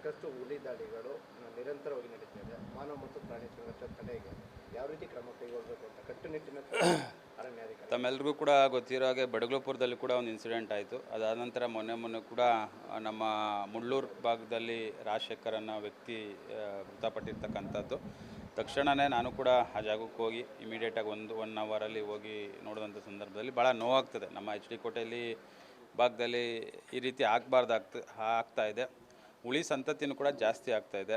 ಸಾಕಷ್ಟು ಹುಲಿ ದಾಳಿಗಳು ನಿರಂತರವಾಗಿ ನಡೀತಿದೆ ಮಾನವ ಮತ್ತು ಪ್ರಾಣಿ ಸಂಘರ್ಷ ತಡೆಗೆ ಯಾವ ರೀತಿ ಕ್ರಮ ಕೈಗೊಳ್ಳಬೇಕು ಅಂತ ಕಟ್ಟುನಿಟ್ಟಿನ ತಮ್ಮೆಲ್ಲರಿಗೂ ಕೂಡ ಗೊತ್ತಿರೋ ಹಾಗೆ ಬಡಗಲಪುರದಲ್ಲಿ ಕೂಡ ಒಂದು ಇನ್ಸಿಡೆಂಟ್ ಆಯಿತು. ಅದಾದ ನಂತರ ಮೊನ್ನೆ ಮೊನ್ನೆ ಕೂಡ ನಮ್ಮ ಮುಳ್ಳೂರು ಭಾಗದಲ್ಲಿ ರಾಜಶೇಖರ್ ಅನ್ನೋ ವ್ಯಕ್ತಿ ಮೃತಪಟ್ಟಿರ್ತಕ್ಕಂಥದ್ದು. ತಕ್ಷಣವೇ ನಾನು ಕೂಡ ಆ ಜಾಗಕ್ಕೆ ಹೋಗಿ ಇಮಿಡಿಯೇಟಾಗಿ ಒಂದು ಒನ್ ಅವರಲ್ಲಿ ಹೋಗಿ ನೋಡಿದಂಥ ಸಂದರ್ಭದಲ್ಲಿ ಭಾಳ ನೋವಾಗ್ತದೆ. ನಮ್ಮ ಎಚ್ ಡಿ ಕೋಟೆಯಲ್ಲಿ ಭಾಗದಲ್ಲಿ ಈ ರೀತಿ ಆಗಬಾರ್ದು ಆಗ್ತ ಆಗ್ತಾ ಇದೆ. ಉಳಿ ಸಂತತಿಯನ್ನು ಕೂಡ ಜಾಸ್ತಿ ಆಗ್ತಾ ಇದೆ.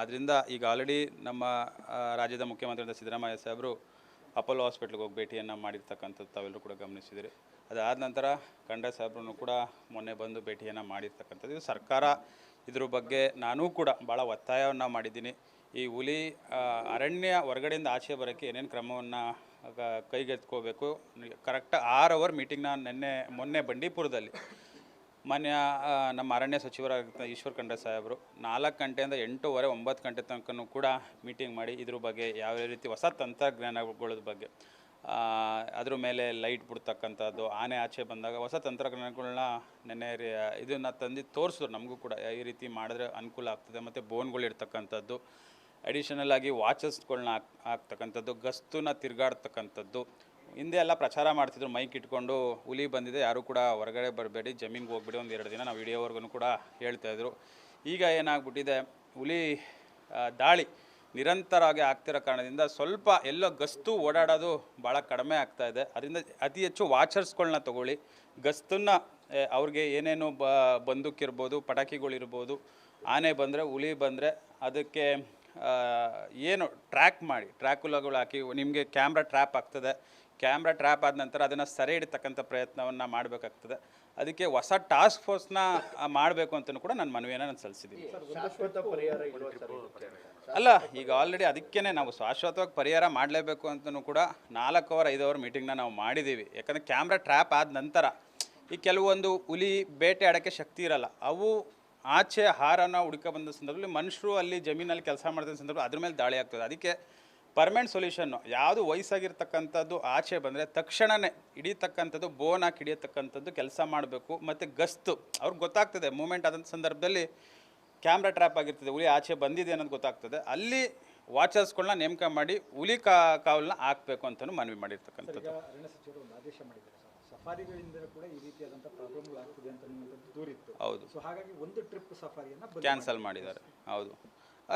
ಆದ್ದರಿಂದ ಈಗ ಆಲ್ರೆಡಿ ನಮ್ಮ ರಾಜ್ಯದ ಮುಖ್ಯಮಂತ್ರಿಯಾದ ಸಿದ್ದರಾಮಯ್ಯ ಸಾಹೇಬರು ಅಪೋಲೋ ಹಾಸ್ಪಿಟ್ಲಿಗೆ ಹೋಗಿ ಭೇಟಿಯನ್ನು ಮಾಡಿರ್ತಕ್ಕಂಥದ್ದು ತಾವೆಲ್ಲರೂ ಕೂಡ ಗಮನಿಸಿದಿರಿ. ಅದಾದ ನಂತರ ಖಂಡ ಸಾಹೇಬ್ರನ್ನು ಕೂಡ ಮೊನ್ನೆ ಬಂದು ಭೇಟಿಯನ್ನು ಮಾಡಿರ್ತಕ್ಕಂಥದ್ದು. ಇದು ಸರ್ಕಾರ ಇದ್ರ ಬಗ್ಗೆ ನಾನೂ ಕೂಡ ಭಾಳ ಒತ್ತಾಯವನ್ನು ಮಾಡಿದ್ದೀನಿ. ಈ ಹುಲಿ ಅರಣ್ಯ ಹೊರಗಡೆಯಿಂದ ಆಚೆ ಬರೋಕ್ಕೆ ಏನೇನು ಕ್ರಮವನ್ನು ಕೈಗೆತ್ಕೋಬೇಕು ಕರೆಕ್ಟ್ ಆರ್ ಅವರ್ ಮೀಟಿಂಗ್ನ ನಿನ್ನೆ, ಮೊನ್ನೆ ಬಂಡೀಪುರದಲ್ಲಿ ಮಾನ್ಯ ನಮ್ಮ ಅರಣ್ಯ ಸಚಿವರಾಗಿದ್ದ ಈಶ್ವರ್ ಖಂಡ್ರೆ ಸಾಹೇಬರು, ನಾಲ್ಕು ಗಂಟೆಯಿಂದ ಎಂಟೂವರೆ, ಒಂಬತ್ತು ಗಂಟೆ ತನಕನೂ ಕೂಡ ಮೀಟಿಂಗ್ ಮಾಡಿ ಇದ್ರ ಬಗ್ಗೆ ಯಾವ ರೀತಿ ಹೊಸ ತಂತ್ರಜ್ಞಾನಗಳ ಬಗ್ಗೆ ಅದ್ರ ಮೇಲೆ ಲೈಟ್ ಬಿಡ್ತಕ್ಕಂಥದ್ದು, ಆನೆ ಆಚೆ ಬಂದಾಗ ಹೊಸ ತಂತ್ರಜ್ಞಾನಗಳನ್ನ ನೆನೆ ಇದನ್ನು ತಂದು ತೋರಿಸಿದ್ರು. ನಮಗೂ ಕೂಡ ಈ ರೀತಿ ಮಾಡಿದ್ರೆ ಅನುಕೂಲ ಆಗ್ತದೆ. ಮತ್ತು ಬೋನ್ಗಳು ಇರ್ತಕ್ಕಂಥದ್ದು ಅಡಿಷನಲ್ ಆಗಿ ವಾಚಸ್ಗಳನ್ನ ಹಾಕ್, ಹಾಕ್ತಕ್ಕಂಥದ್ದು, ಗಸ್ತುನ ತಿರುಗಾಡ್ತಕ್ಕಂಥದ್ದು ಹಿಂದೆ ಎಲ್ಲ ಪ್ರಚಾರ ಮಾಡ್ತಿದ್ರು ಮೈಕ್ ಇಟ್ಕೊಂಡು ಹುಲಿ ಬಂದಿದೆ, ಯಾರು ಕೂಡ ಹೊರಗಡೆ ಬರಬೇಡಿ, ಜಮೀನ್ಗೆ ಹೋಗ್ಬಿಡಿ ಒಂದು ಎರಡು ದಿನ, ನಾವು ವಿಡಿಯೋವರೆಗೂ ಕೂಡ ಹೇಳ್ತಾಯಿದ್ರು ಈಗ ಏನಾಗ್ಬಿಟ್ಟಿದೆ, ಹುಲಿ ದಾಳಿ ನಿರಂತರವಾಗಿ ಆಗ್ತಿರೋ ಕಾರಣದಿಂದ ಸ್ವಲ್ಪ ಎಲ್ಲೋ ಗಸ್ತು ಓಡಾಡೋದು ಭಾಳ ಕಡಿಮೆ ಆಗ್ತಾ ಇದೆ. ಅದರಿಂದ ಅತಿ ಹೆಚ್ಚು ವಾಚರ್ಸ್ಗಳನ್ನ ತಗೊಳ್ಳಿ, ಗಸ್ತನ್ನ ಅವ್ರಿಗೆ ಏನೇನು ಬ, ಬಂದೂಕಿರ್ಬೋದು, ಪಟಾಕಿಗಳಿರ್ಬೋದು, ಆನೆ ಬಂದರೆ ಹುಲಿ ಬಂದರೆ ಅದಕ್ಕೆ ಏನು ಟ್ರ್ಯಾಕ್ ಮಾಡಿ ಟ್ರ್ಯಾಕುಲಗಳು ಹಾಕಿ ನಿಮಗೆ ಕ್ಯಾಮ್ರಾ ಟ್ರ್ಯಾಪ್ ಆಗ್ತದೆ. ಕ್ಯಾಮ್ರಾ ಟ್ರ್ಯಾಪ್ ಆದ ನಂತರ ಅದನ್ನು ಸೆರೆ ಹಿಡಿತಕ್ಕಂಥ ಪ್ರಯತ್ನವನ್ನು ಮಾಡಬೇಕಾಗ್ತದೆ. ಅದಕ್ಕೆ ಹೊಸ ಟಾಸ್ಕ್ ಫೋರ್ಸ್ನ ಮಾಡಬೇಕು ಅಂತಲೂ ಕೂಡ ನಾನು ಮನವಿಯನ್ನು ನಾನು ಸಲ್ಲಿಸಿದ್ದೀನಿ? ಅಲ್ಲ ಈಗ ಆಲ್ರೆಡಿ ಅದಕ್ಕೇ ನಾವು ಶಾಶ್ವತವಾಗಿ ಪರಿಹಾರ ಮಾಡಲೇಬೇಕು ಅಂತಲೂ ಕೂಡ ನಾಲ್ಕು ಅವರ್ ಐದು ಅವರ್ ಮೀಟಿಂಗ್ನ ನಾವು ಮಾಡಿದ್ದೀವಿ ಯಾಕಂದರೆ ಕ್ಯಾಮ್ರಾ ಟ್ರ್ಯಾಪ್ ಆದ ನಂತರ ಈ ಕೆಲವೊಂದು ಹುಲಿ ಬೇಟೆ ಆಡೋಕ್ಕೆ ಶಕ್ತಿ ಇರಲ್ಲ. ಅವು ಆಚೆ ಹಾರನ್ನು ಹುಡುಕ ಬಂದ ಸಂದರ್ಭದಲ್ಲಿ ಮನುಷ್ಯರು ಅಲ್ಲಿ ಜಮೀನಲ್ಲಿ ಕೆಲಸ ಮಾಡಿದ ಸಂದರ್ಭ ಅದ್ರ ಮೇಲೆ ದಾಳಿ ಆಗ್ತದೆ. ಅದಕ್ಕೆ ಪರ್ಮನೆಂಟ್ ಸೊಲ್ಯೂಷನ್ನು ಯಾವುದು ವಯಸ್ಸಾಗಿರ್ತಕ್ಕಂಥದ್ದು ಆಚೆ ಬಂದರೆ ತಕ್ಷಣವೇ ಹಿಡಿತಕ್ಕಂಥದ್ದು ಬೋನ್ ಹಾಕಿ ಹಿಡಿಯತಕ್ಕಂಥದ್ದು ಕೆಲಸ ಮಾಡಬೇಕು ಮತ್ತು ಗಸ್ತು. ಅವ್ರಿಗೆ ಗೊತ್ತಾಗ್ತದೆ ಮೂಮೆಂಟ್ ಆದಂಥ ಸಂದರ್ಭದಲ್ಲಿ ಕ್ಯಾಮ್ರಾ ಟ್ರ್ಯಾಪ್ ಆಗಿರ್ತದೆ, ಹುಲಿ ಆಚೆ ಬಂದಿದೆ ಅನ್ನೋದು ಗೊತ್ತಾಗ್ತದೆ. ಅಲ್ಲಿ ವಾಚರ್ಸ್ಗಳನ್ನ ನೇಮಕ ಮಾಡಿ ಹುಲಿ ಕಾ ಕಾವಲನ್ನ ಹಾಕಬೇಕು ಅಂತಲೂ ಮನವಿ ಮಾಡಿರ್ತಕ್ಕಂಥದ್ದು. ಸಫಾರಿಗಳಿಂದ ಕೂಡ ಈ ರೀತಿಯಾದಂಥ ಪ್ರಾಬ್ಲಮ್ಗಳು ಆಗ್ತಿದೆ ಅಂತ ನಿಮ್ಮಂಥದ್ದು ದೂರಿತ್ತು. ಹೌದು. ಸೊ ಹಾಗಾಗಿ ಒಂದು ಟ್ರಿಪ್ ಸಫಾರಿಯನ್ನು ಕ್ಯಾನ್ಸಲ್ ಮಾಡಿದ್ದಾರೆ. ಹೌದು.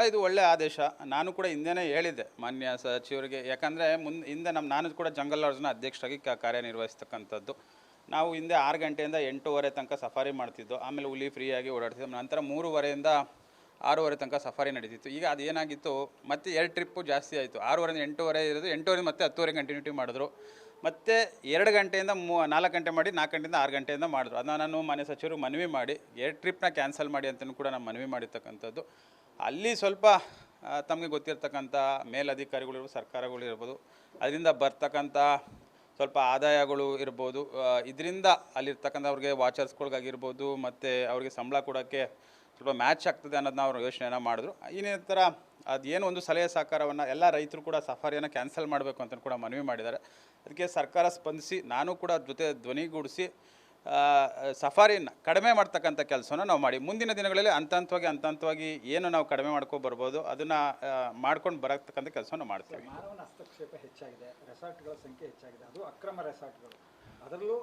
ಇದು ಒಳ್ಳೆಯ ಆದೇಶ. ನಾನು ಕೂಡ ಹಿಂದೆನೇ ಹೇಳಿದ್ದೆ ಮಾನ್ಯ ಸಚಿವರಿಗೆ. ಯಾಕಂದರೆ ಮುಂದೆ ಹಿಂದೆ ನಮ್ಮ ನಾನು ಕೂಡ ಜಂಗಲ್ ಲಾಡ್ಜ್ನ ಅಧ್ಯಕ್ಷರಾಗಿ ಕ- ಕಾರ್ಯನಿರ್ವಹಿಸ್ತಕ್ಕಂಥದ್ದು. ನಾವು ಹಿಂದೆ ಆರು ಗಂಟೆಯಿಂದ ಎಂಟೂವರೆ ತನಕ ಸಫಾರಿ ಮಾಡ್ತಿದ್ದು. ಆಮೇಲೆ ಹುಲಿ ಫ್ರೀಯಾಗಿ ಓಡಾಡ್ತಿದ್ದು. ನಂತರ ಮೂರುವರೆಯಿಂದ ಆರೂವರೆ ತನಕ ಸಫಾರಿ ನಡೀತಿತ್ತು. ಈಗ ಅದು ಏನಾಗಿತ್ತು ಮತ್ತೆ ಎರಡು ಟ್ರಿಪ್ಪು ಜಾಸ್ತಿ ಆಯಿತು. ಆರೂವರೆಯಿಂದ ಎಂಟೂವರೆ ಇರೋದು ಎಂಟೂವರೆ ಮತ್ತೆ ಹತ್ತುವರೆ ಕಂಟಿನ್ಯೂಟಿ ಮಾಡಿದ್ರು. ಮತ್ತೆ ಎರಡು ಗಂಟೆಯಿಂದ ಮೂ, ನಾಲ್ಕು ಗಂಟೆ ಮಾಡಿ, ನಾಲ್ಕು ಗಂಟೆಯಿಂದ ಆರು ಗಂಟೆಯಿಂದ ಮಾಡಿದ್ರು. ಅದನ್ನ ನಾನು ಮನೆ ಸಚಿವರು ಮನವಿ ಮಾಡಿ ಎರಡು ಟ್ರಿಪ್ನ ಕ್ಯಾನ್ಸಲ್ ಮಾಡಿ ಅಂತಲೂ ಕೂಡ ನಾನು ಮನವಿ ಮಾಡಿರ್ತಕ್ಕಂಥದ್ದು. ಅಲ್ಲಿ ಸ್ವಲ್ಪ ತಮಗೆ ಗೊತ್ತಿರ್ತಕ್ಕಂಥ ಮೇಲಧಿಕಾರಿಗಳಿರ್ಬೋದು ಸರ್ಕಾರಗಳು ಇರ್ಬೋದು, ಅದರಿಂದ ಬರ್ತಕ್ಕಂಥ ಸ್ವಲ್ಪ ಆದಾಯಗಳು ಇರ್ಬೋದು ಇದರಿಂದ ಅಲ್ಲಿರ್ತಕ್ಕಂಥ ಅವ್ರಿಗೆ ವಾಚರ್ಸ್ಗಳಿಗಾಗಿರ್ಬೋದು ಮತ್ತು ಅವ್ರಿಗೆ ಸಂಬಳ ಕೊಡೋಕ್ಕೆ ಸ್ವಲ್ಪ ಮ್ಯಾಚ್ ಆಗ್ತದೆ ಅನ್ನೋದನ್ನ ಅವರು ಯೋಚನೆಯನ್ನು ಮಾಡಿದ್ರು. ಇನ್ನೇ ನಂತರ ಅದೇನು ಒಂದು ಸಲಹೆ ಸಹಕಾರವನ್ನು ಎಲ್ಲ ರೈತರು ಕೂಡ ಸಫಾರಿಯನ್ನು ಕ್ಯಾನ್ಸಲ್ ಮಾಡಬೇಕು ಅಂತ ಕೂಡ ಮನವಿ ಮಾಡಿದ್ದಾರೆ. ಅದಕ್ಕೆ ಸರ್ಕಾರ ಸ್ಪಂದಿಸಿ ನಾನು ಕೂಡ ಜೊತೆ ಧ್ವನಿಗೂಡಿಸಿ ಸಫಾರಿಯನ್ನು ಕಡಿಮೆ ಮಾಡ್ತಕ್ಕಂಥ ಕೆಲಸವನ್ನು ನಾವು ಮಾಡಿ. ಮುಂದಿನ ದಿನಗಳಲ್ಲಿ ಹಂತ ಹಂತವಾಗಿ ಏನು ನಾವು ಕಡಿಮೆ ಮಾಡ್ಕೊಂಡು ಬರ್ಬೋದು ಅದನ್ನು ಮಾಡ್ಕೊಂಡು ಬರತಕ್ಕಂಥ ಕೆಲಸವನ್ನು ಮಾಡ್ತೀವಿ. ಮಾನವನ ಹಸ್ತಕ್ಷೇಪ ಹೆಚ್ಚಾಗಿದೆ ರೆಸಾರ್ಟ್ಗಳ ಸಂಖ್ಯೆ ಹೆಚ್ಚಾಗಿದೆ, ಅದು ಅಕ್ರಮ ರೆಸಾರ್ಟ್ಗಳು ಅದರಲ್ಲೂ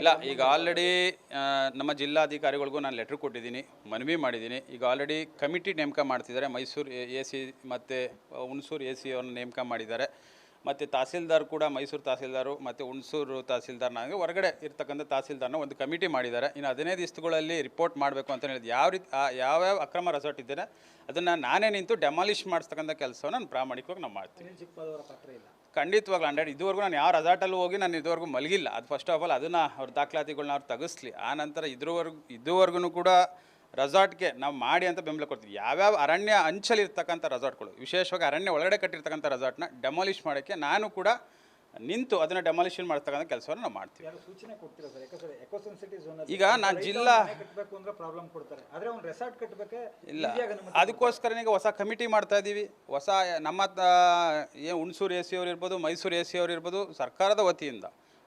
ಇಲ್ಲ ಈಗ ಆಲ್ರೆಡಿ ನಮ್ಮ ಜಿಲ್ಲಾಧಿಕಾರಿಗಳಿಗೂ ನಾನು ಲೆಟ್ರ್ ಕೊಟ್ಟಿದ್ದೀನಿ ಮನವಿ ಮಾಡಿದ್ದೀನಿ. ಈಗ ಆಲ್ರೆಡಿ ಕಮಿಟಿ ನೇಮಕ ಮಾಡ್ತಿದ್ದಾರೆ. ಮೈಸೂರು ಎ ಸಿ ಮತ್ತು ಹುಣಸೂರು ಎ ಸಿ ಅವ್ರನ್ನ ನೇಮಕ ಮಾಡಿದ್ದಾರೆ. ಮತ್ತು ತಹಸೀಲ್ದಾರ್ ಕೂಡ ಮೈಸೂರು ತಹಸೀಲ್ದಾರು ಮತ್ತು ಹುಣಸೂರು ತಹಸೀಲ್ದಾರ್ನ ಹಾಗೆ ಹೊರಗಡೆ ಇರ್ತಕ್ಕಂಥ ತಹಸೀಲ್ದಾರ್ನ ಒಂದು ಕಮಿಟಿ ಮಾಡಿದ್ದಾರೆ. ಇನ್ನು ಹದಿನೈದು ದಿವಸಗಳಲ್ಲಿ ರಿಪೋರ್ಟ್ ಮಾಡಬೇಕು ಅಂತ ಹೇಳಿದ್ದು ಯಾವ ರೀತಿ ಯಾವ್ಯಾವ ಅಕ್ರಮ ರೆಸಾರ್ಟ್ ಇದ್ದೇನೆ ಅದನ್ನು ನಾನೇ ನಿಂತು ಡೆಮಾಲಿಷ್ ಮಾಡಿಸ್ತಕ್ಕಂಥ ಕೆಲಸವನ್ನು ನಾನು ಪ್ರಾಮಾಣಿಕವಾಗಿ ನಾವು ಮಾಡ್ತೀನಿ. ಖಂಡಿತವಾಗ್ಲೂ ಹಂಡ್ರೆಡ್. ಇದುವರೆಗೂ ನಾನು ಯಾವ ರೆಸಾರ್ಟಲ್ಲೂ ಹೋಗಿ ನಾನು ಇದುವರೆಗೂ ಮಲಗಿಲ್ಲ. ಅದು ಫಸ್ಟ್ ಆಫ್ ಆಲ್ ಅದನ್ನು ಅವ್ರ ದಾಖಲಾತಿಗಳನ್ನ ಅವ್ರು ತಗಿಸ್ಲಿ. ಆ ನಂತರ ಇದ್ರವರೆಗೂ ಇದುವರೆಗೂ ಕೂಡ ರೆಸಾರ್ಟ್ಗೆ ನಾವು ಮಾಡಿ ಅಂತ ಬೆಂಬಲ ಕೊಡ್ತೀವಿ. ಯಾವ್ಯಾವ ಅರಣ್ಯ ಅಂಚಲಿರ್ತಕ್ಕಂಥ ರೆಸಾರ್ಟ್ಗಳು ವಿಶೇಷವಾಗಿ ಅರಣ್ಯ ಒಳಗಡೆ ಕಟ್ಟಿರ್ತಕ್ಕಂಥ ರೆಸಾರ್ಟ್ನ ಡೆಮಾಲಿಷ್ ಮಾಡೋಕ್ಕೆ ನಾನು ಕೂಡ ನಿಂತು ಅದನ್ನು ಡೆಮಾಲಿಷನ್ ಮಾಡ್ತಕ್ಕಂಥ ಕೆಲಸವನ್ನು ನಾವು ಮಾಡ್ತೀವಿ. ಯಾರು ಸೂಚನೆ ಕೊಡ್ತೀರಾ ಸರ್? ಯಾಕಂದ್ರೆ ಎಕೋ ಸೆನ್ಸಿಟಿವ್ ಝೋನ್ ಈಗ ನಾನು ಜಿಲ್ಲಾ- ಕಟ್ಟಬೇಕು ಅಂದ್ರೆ ಪ್ರಾಬ್ಲಮ್ ಕೊಡ್ತಾರೆ. ಆದ್ರೆ ಅವ್ನು ರೆಸಾರ್ಟ್ ಕಟ್ಟಬೇಕೆ ಇಲ್ಲ. ಅದಕ್ಕೋಸ್ಕರ ಈಗ ಹೊಸ ಕಮಿಟಿ ಮಾಡ್ತಾ ಇದ್ದೀವಿ ಹೊಸ ನಮ್ಮ ಏನು ಹುಣಸೂರು ಎ ಸಿ ಅವ್ರು ಇರ್ಬೋದು ಮೈಸೂರು ಎ ಸಿ ಅವ್ರು ಇರ್ಬೋದು ಸರ್ಕಾರದ ವತಿಯಿಂದ.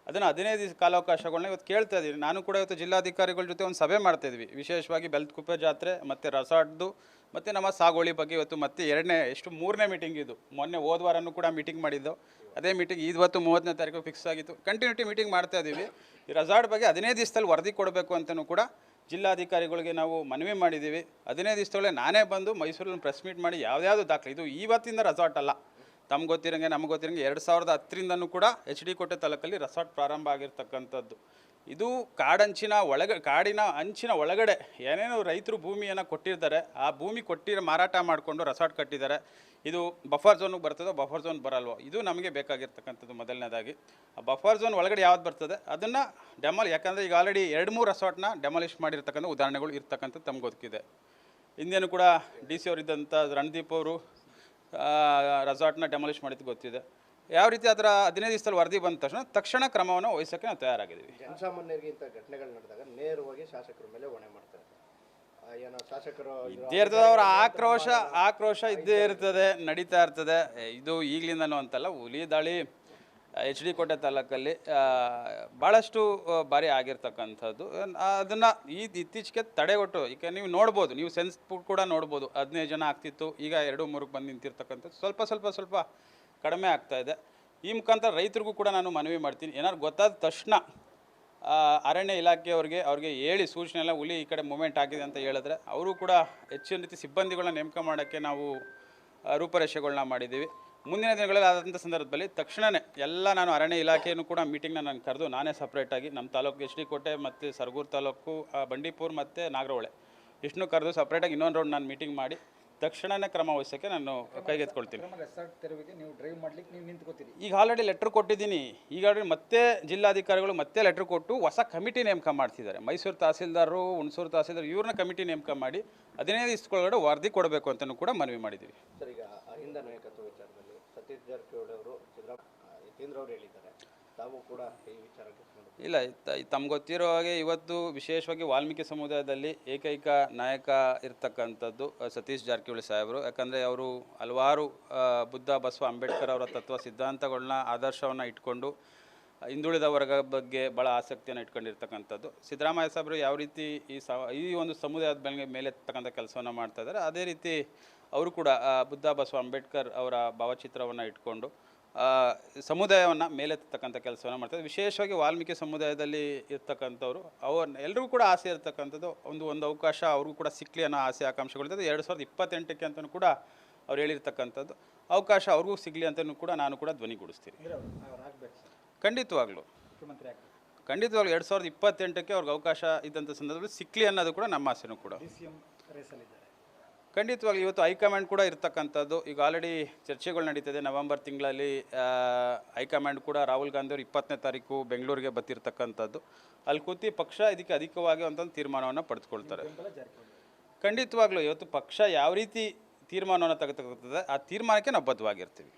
ಅದನ್ನು ಹದಿನೈದು ದಿವಸ ಕಾಲಾವಕಾಶಗಳನ್ನ ಇವತ್ತು ಕೇಳ್ತಾ ಇದ್ದೀನಿ ನಾನು ಕೂಡ ಇವತ್ತು ಜಿಲ್ಲಾಧಿಕಾರಿಗಳ ಜೊತೆ ಒಂದು ಸಭೆ ಮಾಡ್ತಾ ಇದ್ವಿ. ವಿಶೇಷವಾಗಿ ಬೆಲ್ತ್ಕುಪ್ಪೆ ಜಾತ್ರೆ, ಮತ್ತು ರೆಸಾರ್ಟ್ದು ಮತ್ತು ನಮ್ಮ ಸಾಗುವಳಿ ಬಗ್ಗೆ ಇವತ್ತು ಮತ್ತೆ ಎರಡನೇ, ಎಷ್ಟು ಮೂರನೇ ಮೀಟಿಂಗ್ ಇದು. ಮೊನ್ನೆ ಹೋದ ವಾರನೂ ಕೂಡ ಮೀಟಿಂಗ್ ಮಾಡಿದ್ದು. ಅದೇ ಮೀಟಿಂಗ್ ಇವತ್ತು ಮೂವತ್ತನೇ ತಾರೀಕು ಫಿಕ್ಸ್ ಆಗಿತ್ತು. ಕಂಟಿನ್ಯೂಟಿ ಮೀಟಿಂಗ್ ಮಾಡ್ತಾ ಇದ್ದೀವಿ. ಈ ರೆಸಾರ್ಟ್ ಬಗ್ಗೆ ಹದಿನೈದು ದಿವಸದಲ್ಲಿ ವರದಿ ಕೊಡಬೇಕು ಅಂತಲೂ ಕೂಡ ಜಿಲ್ಲಾಧಿಕಾರಿಗಳಿಗೆ ನಾವು ಮನವಿ ಮಾಡಿದ್ದೀವಿ. ಹದಿನೈದು ದಿವಸದೊಳಗೆ ನಾನೇ ಬಂದು ಮೈಸೂರಲ್ಲಿ ಪ್ರೆಸ್ ಮೀಟ್ ಮಾಡಿ ಯಾವುದ್ಯಾವುದು ದಾಖಲೆ. ಇದು ಇವತ್ತಿಂದ ರೆಸಾರ್ಟ್ ಅಲ್ಲ. ತಮ್ಗೆ ಗೊತ್ತಿರಂಗೆ ನಮ್ಗೆ ಗೊತ್ತಿರಂಗೆ ಎರಡು ಸಾವಿರದ ಹತ್ತರಿಂದನೂ ಕೂಡ ಎಚ್ ಡಿ ಕೋಟೆ ತಾಲೂಕಲ್ಲಿ ರೆಸಾರ್ಟ್ ಪ್ರಾರಂಭ ಆಗಿರ್ತಕ್ಕಂಥದ್ದು. ಇದು ಕಾಡಂಚಿನ ಒಳಗ, ಕಾಡಿನ ಅಂಚಿನ ಒಳಗಡೆ ಏನೇನು ರೈತರು ಭೂಮಿಯನ್ನು ಕೊಟ್ಟಿರ್ತಾರೆ, ಆ ಭೂಮಿ ಕೊಟ್ಟಿರೋ ಮಾರಾಟ ಮಾಡಿಕೊಂಡು ರೆಸಾರ್ಟ್ ಕಟ್ಟಿದ್ದಾರೆ ಇದು ಬಫರ್ ಝೋನಿಗೆ ಬರ್ತದೋ ಬಫರ್ ಝೋನ್ ಬರಲ್ವೋ, ಇದು ನಮಗೆ ಬೇಕಾಗಿರ್ತಕ್ಕಂಥದ್ದು ಮೊದಲನೇದಾಗಿ. ಆ ಬಫರ್ ಝೋನ್ ಒಳಗಡೆ ಯಾವ್ದು ಬರ್ತದೆ, ಅದನ್ನು ಡೆಮಾಲ್ ಯಾಕಂದರೆ ಈಗ ಆಲ್ರೆಡಿ ಎರಡು ಮೂರು ರೆಸಾರ್ಟ್ನ ಡೆಮಾಲಿಷ್ ಮಾಡಿರ್ತಕ್ಕಂಥ ಉದಾಹರಣೆಗಳು ಇರ್ತಕ್ಕಂಥದ್ದು ತಮ್ಗೆ ಗೊತ್ತಿದೆ. ಹಿಂದೇನು ಕೂಡ ಡಿ ಸಿ ಅವರಿದ್ದಂಥ ರಣದೀಪ್ ಅವರು ರೆಸಾರ್ಟ್ನ ಡೆಮಾಲಿಷ್ ಮಾಡಿದ್ದು ಗೊತ್ತಿದೆ. ಯಾವ ರೀತಿ ಅದರ ಹದಿನೈದು ದಿವಸದಲ್ಲಿ ವರದಿ ಬಂದ ತಕ್ಷಣ ತಕ್ಷಣ ಕ್ರಮವನ್ನು ವಹಿಸೋಕ್ಕೆ ನಾವು ತಯಾರಾಗಿದ್ದೀವಿ. ಜನಸಾಮಾನ್ಯರಿಗೆ ಇಂಥ ಘಟನೆಗಳು ನಡೆದಾಗ ನೇರವಾಗಿ ಶಾಸಕರ ಮೇಲೆ ಹೊಣೆ ಮಾಡ್ತಾರೆ. ಇದ್ದೇ ಇರ್ತದೆ ಅವರ ಆಕ್ರೋಶ ಆಕ್ರೋಶ ಇದ್ದೇ ಇರ್ತದೆ ನಡೀತಾ ಇರ್ತದೆ. ಇದು ಈಗಲಿಂದನೂ ಅಂತಲ್ಲ ಹುಲಿ ದಾಳಿ ಎಚ್ ಡಿ ಕೋಟೆ ತಾಲೂಕಲ್ಲಿ ಭಾಳಷ್ಟು ಬಾರಿ ಆಗಿರ್ತಕ್ಕಂಥದ್ದು. ಅದನ್ನು ಈ ಇತ್ತೀಚೆಗೆ ತಡೆಗಟ್ಟು ಈಗ ನೀವು ನೋಡ್ಬೋದು, ನೀವು ಸೆನ್ಸ್ ಕೂಡ ನೋಡ್ಬೋದು, ಹದಿನೈದು ಜನ ಆಗ್ತಿತ್ತು, ಈಗ ಎರಡು ಮೂರಕ್ಕೆ ಬಂದು ನಿಂತಿರ್ತಕ್ಕಂಥದ್ದು. ಸ್ವಲ್ಪ ಸ್ವಲ್ಪ ಸ್ವಲ್ಪ ಕಡಿಮೆ ಆಗ್ತಾ ಇದೆ. ಈ ಮುಖಾಂತರ ರೈತರಿಗೂ ಕೂಡ ನಾನು ಮನವಿ ಮಾಡ್ತೀನಿ. ಏನಾದ್ರು ಗೊತ್ತಾದ ತಕ್ಷಣ ಅರಣ್ಯ ಇಲಾಖೆಯವ್ರಿಗೆ ಅವ್ರಿಗೆ ಹೇಳಿ, ಸೂಚನೆ ಎಲ್ಲ ಹುಲಿ ಈ ಕಡೆ ಮೂಮೆಂಟ್ ಆಗಿದೆ ಅಂತ ಹೇಳಿದ್ರೆ, ಅವರು ಕೂಡ ಹೆಚ್ಚಿನ ರೀತಿ ಸಿಬ್ಬಂದಿಗಳನ್ನ ನೇಮಕ ಮಾಡೋಕ್ಕೆ ನಾವು ರೂಪರೇಷೆಗಳನ್ನ ಮಾಡಿದ್ದೀವಿ. ಮುಂದಿನ ದಿನಗಳಲ್ಲಿ ಆದಂಥ ಸಂದರ್ಭದಲ್ಲಿ ತಕ್ಷಣವೇ ಎಲ್ಲ ನಾನು ಅರಣ್ಯ ಇಲಾಖೆಯನ್ನು ಕೂಡ ಮೀಟಿಂಗ್ನ ನಾನು ಕರೆದು ನಾನೇ ಸಪ್ರೇಟಾಗಿ ನಮ್ಮ ತಾಲೂಕು ಎಚ್ ಡಿ ಕೋಟೆ ಮತ್ತು ಸರಗೂರು ತಾಲೂಕು ಬಂಡೀಪುರ ಮತ್ತು ನಾಗರಹೊಳೆ ಇಷ್ಟನ್ನು ಕರೆದು ಸಪ್ರೇಟಾಗಿ ಇನ್ನೊಂದು ರೌಂಡ್ ನಾನು ಮೀಟಿಂಗ್ ಮಾಡಿ ತಕ್ಷಣವೇ ಕ್ರಮ ವಹಿಸೋಕ್ಕೆ ನಾನು ಕೈಗೆತ್ಕೊಳ್ತೀನಿ ಅಕ್ರಮ ರೆಸಾರ್ಟ್ ತೆರವಿಗೆ ನೀವು ಡ್ರೈವ್ ಮಾಡ್ಲಿಕ್ಕೆ ನೀವು ನಿಂತ್ಕೋತೀರಿ. ಈಗ ಆಲ್ರೆಡಿ ಲೆಟ್ರ್ ಕೊಟ್ಟಿದ್ದೀನಿ. ಈಗ ಆಲ್ರೆಡಿ ಮತ್ತೆ ಜಿಲ್ಲಾಧಿಕಾರಿಗಳು ಮತ್ತೆ ಲೆಟ್ರ್ ಕೊಟ್ಟು ಹೊಸ ಕಮಿಟಿ ನೇಮಕ ಮಾಡ್ತಿದ್ದಾರೆ. ಮೈಸೂರು ತಹಸೀಲ್ದಾರರು ಹುಣಸೂರು ತಹಸೀಲ್ದಾರ್ ಇವ್ರನ್ನ ಕಮಿಟಿ ನೇಮಕ ಮಾಡಿ ಹದಿನೈದು ದಿವಸದೊಳಗಡೆ ವರದಿ ಕೊಡಬೇಕು ಅಂತಲೂ ಕೂಡ ಮನವಿ ಮಾಡಿದ್ದೀವಿ ಸರ್ ಈಗ ಅಹಿಂದ ನಾಯಕತ್ವ ವಿಚಾರದಲ್ಲಿ ಸತೀಶ್ ಅವರು ಸಿದ್ದರಾಮ ಯತೀಂದ್ರ ಅವರು ಹೇಳಿದ್ದಾರೆ. ತಾವು ಕೂಡ ಈ ವಿಚಾರಕ್ಕೆ ಇಲ್ಲ ತಮ್ಗೆ ಗೊತ್ತಿರೋ ಹಾಗೆ ಇವತ್ತು ವಿಶೇಷವಾಗಿ ವಾಲ್ಮೀಕಿ ಸಮುದಾಯದಲ್ಲಿ ಏಕೈಕ ನಾಯಕ ಇರ್ತಕ್ಕಂಥದ್ದು ಸತೀಶ್ ಜಾರಕಿಹೊಳಿ ಸಾಹೇಬರು. ಯಾಕಂದರೆ ಅವರು ಹಲವಾರು ಬುದ್ಧ, ಬಸವ, ಅಂಬೇಡ್ಕರ್ ಅವರ ತತ್ವ ಸಿದ್ಧಾಂತಗಳನ್ನ, ಆದರ್ಶವನ್ನು ಇಟ್ಕೊಂಡು, ಹಿಂದುಳಿದ ವರ್ಗ ಬಗ್ಗೆ ಭಾಳ ಆಸಕ್ತಿಯನ್ನು ಇಟ್ಕೊಂಡಿರ್ತಕ್ಕಂಥದ್ದು. ಸಿದ್ದರಾಮಯ್ಯ ಸಾಹೇಬರು ಯಾವ ರೀತಿ ಈ ಸ, ಈ ಒಂದು ಸಮುದಾಯದ ಮೇಲೆ ಮೇಲೆತ್ತಕ್ಕಂಥ ಕೆಲಸವನ್ನು ಮಾಡ್ತಾ ಇದ್ದಾರೆ, ಅದೇ ರೀತಿ ಅವರು ಕೂಡ ಬುದ್ಧ ಬಸವ ಅಂಬೇಡ್ಕರ್ ಅವರ ಭಾವಚಿತ್ರವನ್ನು ಇಟ್ಕೊಂಡು ಸಮುದಾಯವನ್ನು ಮೇಲೆತ್ತಕ್ಕಂಥ ಕೆಲಸವನ್ನು ಮಾಡ್ತಾರೆ ವಿಶೇಷವಾಗಿ ವಾಲ್ಮೀಕಿ ಸಮುದಾಯದಲ್ಲಿ ಇರ್ತಕ್ಕಂಥವ್ರು ಅವ್ರನ್ನ ಎಲ್ಲರಿಗೂ ಕೂಡ ಆಸೆ ಇರ್ತಕ್ಕಂಥದ್ದು, ಒಂದು ಒಂದು ಅವಕಾಶ ಅವ್ರಿಗೂ ಕೂಡ ಸಿಕ್ಕಲಿ ಅನ್ನೋ ಆಸೆ ಆಕಾಂಕ್ಷೆಗಳಿರ್ತದೆ ಎರಡು ಸಾವಿರದ ಇಪ್ಪತ್ತೆಂಟಕ್ಕೆ ಅಂತಲೂ ಕೂಡ ಅವ್ರು ಹೇಳಿರ್ತಕ್ಕಂಥದ್ದು, ಅವಕಾಶ ಅವ್ರಿಗೂ ಸಿಗಲಿ ಅಂತಲೂ ಕೂಡ ನಾನು ಕೂಡ ಧ್ವನಿಗೂಡಿಸ್ತೀನಿ ಖಂಡಿತವಾಗ್ಲು. ಖಂಡಿತವಾಗ್ಲೂ ಎರಡು ಸಾವಿರದ ಇಪ್ಪತ್ತೆಂಟಕ್ಕೆ ಅವ್ರಿಗೆ ಅವಕಾಶ ಇದ್ದಂಥ ಸಂದರ್ಭದಲ್ಲಿ ಸಿಕ್ಕಲಿ ಅನ್ನೋದು ಕೂಡ ನಮ್ಮ ಆಸೆನೂ ಕೂಡ ಡಿ ಸಿ ಎಂ ರೇಸಲ್ಲಿದ್ದಾರೆ ಖಂಡಿತವಾಗ್ಲೂ ಇವತ್ತು ಹೈಕಮಾಂಡ್ ಕೂಡ ಇರತಕ್ಕಂಥದ್ದು. ಈಗ ಆಲ್ರೆಡಿ ಚರ್ಚೆಗಳು ನಡೀತದೆ. ನವೆಂಬರ್ ತಿಂಗಳಲ್ಲಿ ಹೈಕಮಾಂಡ್ ಕೂಡ ರಾಹುಲ್ ಗಾಂಧಿ ಅವರು ಇಪ್ಪತ್ತನೇ ತಾರೀಕು ಬೆಂಗಳೂರಿಗೆ ಬತ್ತಿರ್ತಕ್ಕಂಥದ್ದು ಅಲ್ಲಿ ಕೂತಿ ಪಕ್ಷ ಇದಕ್ಕೆ ಅಧಿಕವಾಗಿ ಒಂದು ತೀರ್ಮಾನವನ್ನು ಪಡೆದುಕೊಳ್ತಾರೆ. ಖಂಡಿತವಾಗ್ಲೂ ಇವತ್ತು ಪಕ್ಷ ಯಾವ ರೀತಿ ತೀರ್ಮಾನವನ್ನು ತೆಗೆದುಕೊಳ್ತದೆ, ಆ ತೀರ್ಮಾನಕ್ಕೆ ನಾವು ಬದ್ಧವಾಗಿರ್ತೀವಿ.